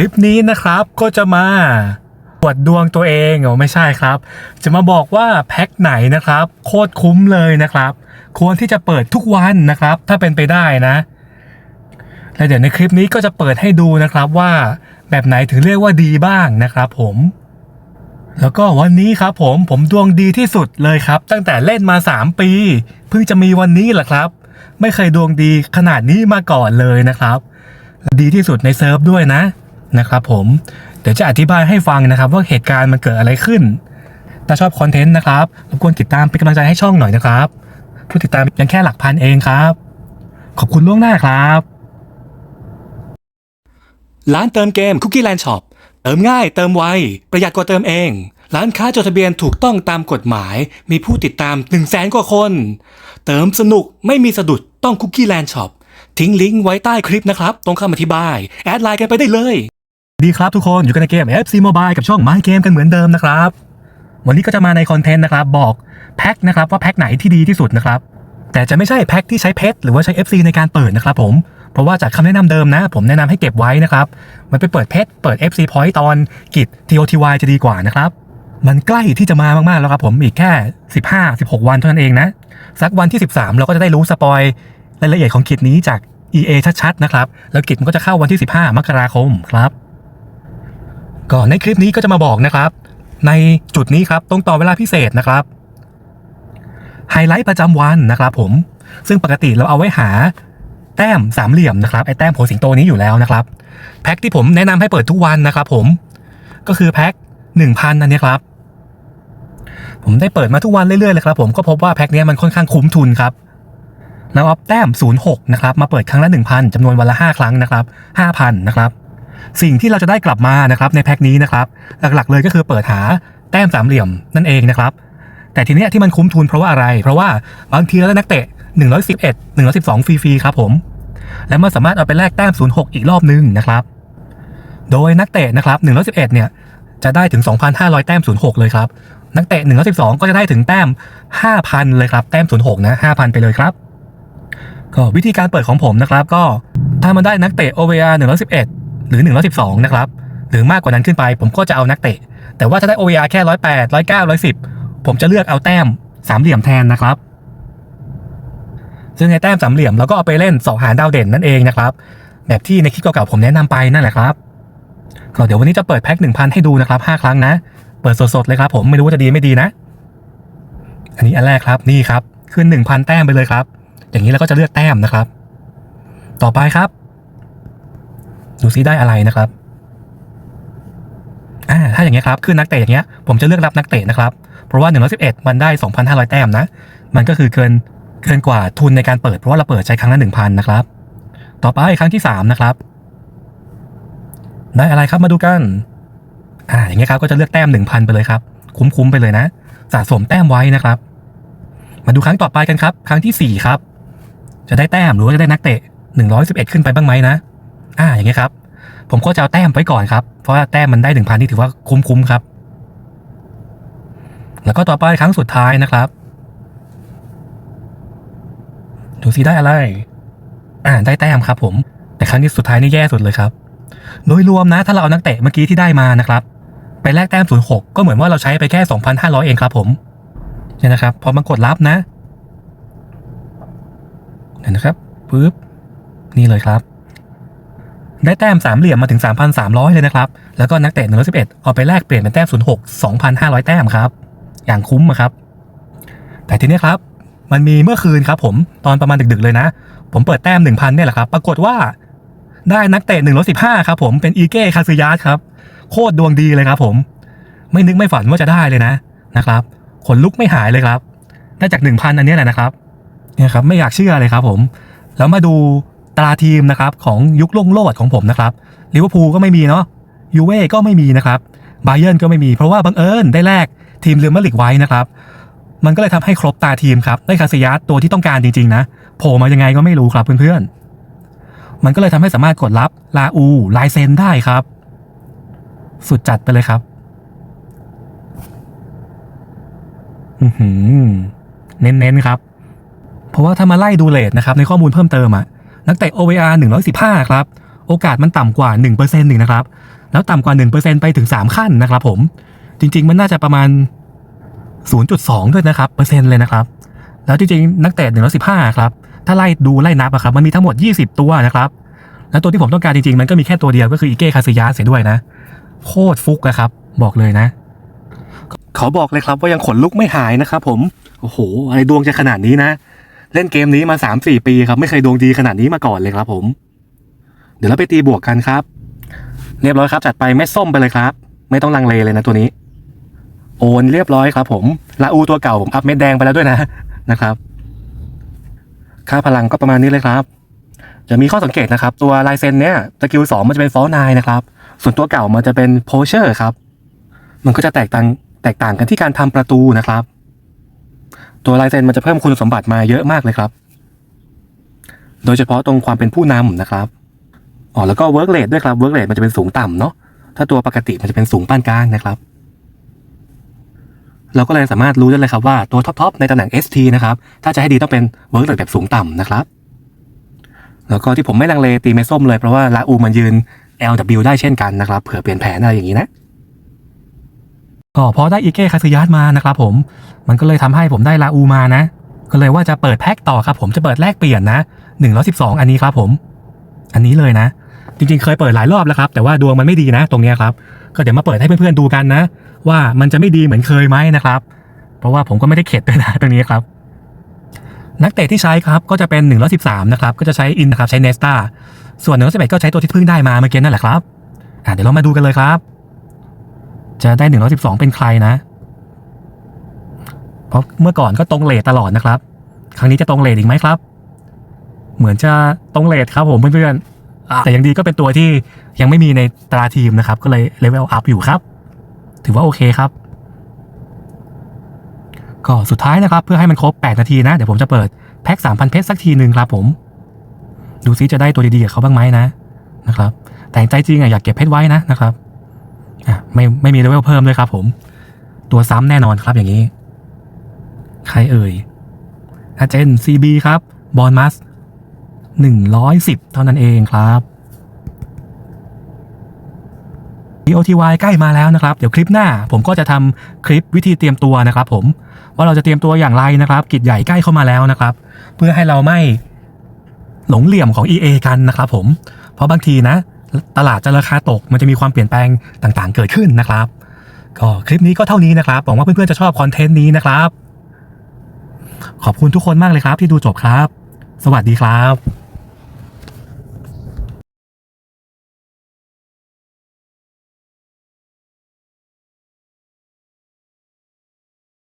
คลิปนี้นะครับก็จะมาตรวจดวงตัวเองเอ๋อไม่ใช่ครับ จะมาบอกว่าแพ็คไหนนะครับ โคตรคุ้มเลยนะครับ ควรที่จะเปิดทุกวันนะครับ ถ้าเป็นไปได้นะและเดี๋ยวในคลิปนี้ก็จะเปิดให้ดูนะครับว่าแบบไหนถึงเรียกว่าดีบ้างนะครับผม แล้วก็วันนี้ครับผมผมดวงดีที่สุดเลยครับ ตั้งแต่เล่นมา 3 ปี เพิ่งจะมีวันนี้แหละครับ ไม่เคยดวงดีขนาดนี้มาก่อนเลยนะครับ ดีที่สุดในเซิร์ฟด้วยนะ นะครับผมเดี๋ยวจะอธิบายให้ฟังนะครับว่าเหตุการณ์มันเกิดอะไรขึ้น ถ้าชอบคอนเทนต์นะครับรบกวนติดตามเป็นกำลังใจให้ช่องหน่อยนะครับ ผู้ติดตามยังแค่หลักพันเองครับ ขอบคุณล่วงหน้าครับ ร้านเติมเกม Cookie Land Shop เติมง่ายเติมไวประหยัดกว่าเติมเอง ร้านค้าจดทะเบียนถูกต้องตามกฎหมาย มีผู้ติดตาม 1 0 0 0 0แสนกว่าคน เติมสนุกไม่มีสะดุดต้อง Cookie Land Shop ทิ้งลิงก์ไว้ใต้คลิปนะครับ ตรงคำอธิบาย แอดไลน์กันไปได้เลย ดีครับทุกคนอยู่กันในเกม FC Mobile กับช่อง My Game กันเหมือนเดิมนะครับ วันนี้ก็จะมาในคอนเทนต์นะครับ บอกแพ็คนะครับว่าแพ็คไหนที่ดีที่สุดนะครับ แต่จะไม่ใช่แพ็คที่ใช้เพชรหรือว่าใช้ FC ในการเปิดนะครับผมเพราะว่าจากคำแนะนำเดิมนะ ผมแนะนำให้เก็บไว้นะครับ มันไปเปิดเพชรเปิด FC Point ตอนกิจ TOTY จะดีกว่านะครับ มันใกล้ที่จะมามากๆแล้วครับผมอีกแค่ 15-16 วันเท่านั้นเองนะสักวันที่ 13 เราก็จะได้รู้สปอยรายละเอียดของกิจนี้จาก EA ชัดๆนะครับแล้วกิจมันก็จะเข้าวันที่ 15 มกราคมครับ ก่อนในคลิปนี้ก็จะมาบอกนะครับ ในจุดนี้ครับตรงต่อเวลาพิเศษนะครับไฮไลท์ประจำวันนะครับ ผม ซึ่งปกติเราเอาไว้หาแต้มสามเหลี่ยมนะครับไอแต้มโผสิงโตนี้อยู่แล้วนะครับ แพ็คที่ผมแนะนำให้เปิดทุกวันนะครับ ผมก็คือแพ็คหนึ่งพันอันเนี้ครับ ผมได้เปิดมาทุกวันเรื่อยๆเลยครับ ผมก็พบว่าแพ็คนี้มันค่อนข้างคุ้มทุนครับแล้วเอาแต้ม06นะครับมาเปิดครั้งละ1,000จำนวนวันละ 5 ครั้งนะครับ5,000นะครับ สิ่งที่เราจะได้กลับมานะครับในแพ็คนี้นะครับ หลักๆเลยก็คือเปิดหาแต้มสามเหลี่ยมนั่นเองนะครับ แต่ทีเนี้ยที่มันคุ้มทุนเพราะว่าอะไร เพราะว่าบางทีเราได้นักเตะ 111 112 ฟรีๆครับผม และมันสามารถเอาไปแลกแต้ม 06 อีกรอบนึงนะครับ โดยนักเตะนะครับ111 เนี่ยจะได้ถึง 2,500 แต้ม 06 เลยครับ นักเตะ112 ก็จะได้ถึงแต้ม 5,000 เลยครับ แต้ม 06 นะ 5,000 ไปเลยครับ ก็วิธีการเปิดของผมนะครับ ก็ถ้ามันได้นักเตะ OVR 111 หรือ112นะครับ หรือมากกว่านั้นขึ้นไป ผมก็จะเอานักเตะ แต่ว่าถ้าได้ OVR แค่108 109 110ผมจะเลือกเอาแต้มสามเหลี่ยมแทนนะครับ ซึ่งในแต้มสามเหลี่ยมเราก็เอาไปเล่นสองหารดาวเด่นนั่นเองนะครับ แบบที่ในคลิปเก่าๆผมแนะนำไปนั่นแหละครับก็เดี๋ยววันนี้จะเปิดแพ็คหนึ่งพันให้ดูนะครับห้าครั้งนะ เปิดสดๆเลยครับผมไม่รู้ว่าจะดีไม่ดีนะ อันนี้อันแรกครับนี่ครับขึ้นหนึ่งพันแต้มไปเลยครับ อย่างนี้เราก็จะเลือกแต้มนะครับ ต่อไปครับ ดูซิได้อะไรนะครับอ่าถ้าอย่างเงี้ยครับขึ้นนักเตะอย่างเงี้ยผมจะเลือกรับนักเตะนะครับ เพราะว่า 111 มันได้ 2,500 แต้มนะ มันก็คือเกินเกินกว่าทุนในการเปิดเพราะว่าเราเปิดใช้ครั้งละ1,000นะครับ ต่อไปครั้งที่ 3 นะครับ ได้อะไรครับมาดูกันอ่าอย่างเงี้ยครับก็จะเลือกแต้ม 1,000 ไปเลยครับ คุ้มๆไปเลยนะ สะสมแต้มไว้นะครับ มาดูครั้งต่อไปกันครับ ครั้งที่ 4 ครับ จะได้แต้มหรือว่าจะได้นักเตะ 111 ขึ้นไปบ้างไหมนะ อ่าอย่างเงี้ยครับ ผมก็จะเอาแต้มไว้ก่อนครับ เพราะว่าแต้มมันได้1,000นี่ถือว่าคุ้มๆครับ แล้วก็ต่อไปครั้งสุดท้ายนะครับดูสิได้อะไร อ่าได้แต้มครับ ผม แต่ครั้งที่สุดท้ายนี่แย่สุดเลยครับ โดยรวมนะถ้าเราเอานักเตะเมื่อกี้ที่ได้มานะครับ ไปแลกแต้ม06ก็เหมือนว่าเราใช้ไปแค่2,500เองครับ ผมเนี่ยนะครับ พอมากดรับนะเนี่ยนะครับปึ๊บนี่เลยครับ ได้แต้มสามเหลี่ยมมาถึง 3,300 เลยนะครับ แล้วก็นักเตะ111เอาไปแลกเปลี่ยนเป็นแต้ม 06 2,500 แต้มครับ อย่างคุ้มครับ แต่ทีนี้ครับ มันมีเมื่อคืนครับผมตอนประมาณดึกๆเลยนะ ผมเปิดแต้ม 1,000เนี่ยแหละครับ ปรากฏว่าได้นักเตะ115ครับผมเป็นอีเก้คาซึยาสครับ โคตรดวงดีเลยครับผม ไม่นึกไม่ฝันว่าจะได้เลยนะนะครับขนลุกไม่หายเลยครับ ได้จาก 1,000 อันนี้แหละนะครับเนี่ยครับไม่อยากเชื่อเลยครับผม แล้วมาดู ตราทีมนะครับของยุคล่งโลดของผมนะครับลิเวอร์พูลก็ไม่มีเนาะยูเว่ก็ไม่มีนะครับบาเยิร์นก็ไม่มีเพราะว่าบังเอิญได้แลกทีมเรือมาลิกไว้นะครับ มันก็เลยทำให้ครบตาทีมครับได้คาซิยัสตัวที่ต้องการจริงๆนะโผล่มายังไงก็ไม่รู้ครับเพื่อนๆ มันก็เลยทำให้สามารถกดรับลาอูลายเซนได้ครับ สุดจัดไปเลยครับอืเน้นๆครับ เพราะว่าถ้ามาไล่ดูเลทนะครับในข้อมูลเพิ่มเติมอะ นักเตะ OVR 115 ครับ โอกาสมันต่ำกว่า1%เนึ่งนะครับ แล้วต่ำกว่า 1%ไปถึง 3 ขั้นนะครับผม จริง ๆ มันน่าจะประมาณ 0.2 ด้วยนะครับ เปอร์เซ็นต์เลยนะครับ แล้วจริง ๆ นักเตะ115 ครับ ถ้าไล่ดูไล่นับอะครับ มันมีทั้งหมด 20 ตัวนะครับ แล้วตัวที่ผมต้องการจริง ๆ มันก็มีแค่ตัวเดียวก็คืออีเก้คาซิยาเสียด้วยนะ โคตรฟุกอะครับ บอกเลยนะ ขอบอกเลยครับว่ายังขนลุกไม่หายนะครับผม โอ้โห อะไรดวงจะขนาดนี้นะ เล่นเกมนี้มา 3-4 ปีครับ ไม่เคยดวงดีขนาดนี้มาก่อนเลยครับผม เดี๋ยวเราไปตีบวกกันครับ เรียบร้อยครับ จัดไปเม็ดส้มไปเลยครับ ไม่ต้องลังเลเลยนะตัวนี้ โอนเรียบร้อยครับ ผมลาอูตัวเก่าผมอัพเม็ดแดงไปแล้วด้วยนะนะครับ ค่าพลังก็ประมาณนี้เลยครับจะมีข้อสังเกตนะครับ ตัวลายเซนเนี้ยสกิลสองมันจะเป็นฟอลนายนะครับ ส่วนตัวเก่ามันจะเป็นโพเชอร์ครับ มันก็จะแตกต่างแตกต่างกันที่การทำประตูนะครับ ตัวลายเซนมันจะเพิ่มคุณสมบัติมาเยอะมากเลยครับ โดยเฉพาะตรงความเป็นผู้นำนะครับอ๋อแล้วก็เวิร์กเรทด้วยครับเวิร์กเรทมันจะเป็นสูงต่ำเนาะถ้าตัวปกติมันจะเป็นสูงปานกลางนะครับ เราก็เลยสามารถรู้ได้เลยครับว่าตัวท็อปๆในตำแหน่ง ST นะครับ ถ้าจะให้ดีต้องเป็นเวิร์กเรทแบบสูงต่ำนะครับ แล้วก็ที่ผมไม่ลังเลตีเมส้มเลยเพราะว่าลาอูมันยืน LW ได้เช่นกันนะครับเผื่อเปลี่ยนแผนอะไรอย่างนี้นะ ก็พอได้อีเก้คาซิยัสมานะครับผม มันก็เลยทำให้ผมได้ลาอูมานะ ก็เลยว่าจะเปิดแพ็คต่อครับผมจะเปิดแลกเปลี่ยนนะ112 อันนี้ครับผม อันนี้เลยนะ จริงๆ เคยเปิดหลายรอบแล้วครับ แต่ว่าดวงมันไม่ดีนะ ตรงเนี้ยครับ ก็เดี๋ยวมาเปิดให้เพื่อนๆดูกันนะ ว่ามันจะไม่ดีเหมือนเคยไหมนะครับ เพราะว่าผมก็ไม่ได้เข็ดด้วยนะตรงนี้ครับ นักเตะที่ใช้ครับก็จะเป็น113นะครับ ก็จะใช้อินนะครับใช้เนสตาส่วน111ก็ใช้ตัวที่เพิ่งได้มาเมื่อกี้นั่นแหละครับเดี๋ยวเรามาดูกันเลยครับ จะได้ 112 เป็นใครนะ เพราะเมื่อก่อนก็ตรงเลทตลอดนะครับ ครั้งนี้จะตรงเลทอีกไหมครับ เหมือนจะตรงเลทครับผมเพื่อนๆแต่ยังดีก็เป็นตัวที่ยังไม่มีในตราทีมนะครับ ก็เลยเลเวลอัพอยู่ครับ ถือว่าโอเคครับ ก็สุดท้ายนะครับ เพื่อให้มันครบ 8 นาทีนะ เดี๋ยวผมจะเปิดแพ็ค3,000 เพชรสักทีหนึ่งครับผม ดูซิจะได้ตัวดีๆกับเขาบ้างไหมนะนะครับ แต่ใจจริงอะอยากเก็บเพชรไว้นะนะครับอะ ไม่ไม่มีเลเวลเพิ่มเลยครับผม ตัวซ้ำแน่นอนครับอย่างนี้ ใครเอ่ยอาเจน CB ครับบอลมัส110เท่านั้นเองครับ DOTY ใกล้มาแล้วนะครับ เดี๋ยวคลิปหน้า ผมก็จะทำคลิปวิธีเตรียมตัวนะครับ ผมว่าเราจะเตรียมตัวอย่างไรนะครับ กิจใหญ่ใกล้เข้ามาแล้วนะครับ เพื่อให้เราไม่หลงเหลี่ยมของ EA กันนะครับ ผมเพราะบางทีนะ ตลาดจะราคาตก มันจะมีความเปลี่ยนแปลงต่างๆ เกิดขึ้นนะครับ ก็คลิปนี้ก็เท่านี้นะครับหวังว่าเพื่อนๆจะชอบคอนเทนต์นี้นะครับ ขอบคุณทุกคนมากเลยครับที่ดูจบครับ สวัสดีครับ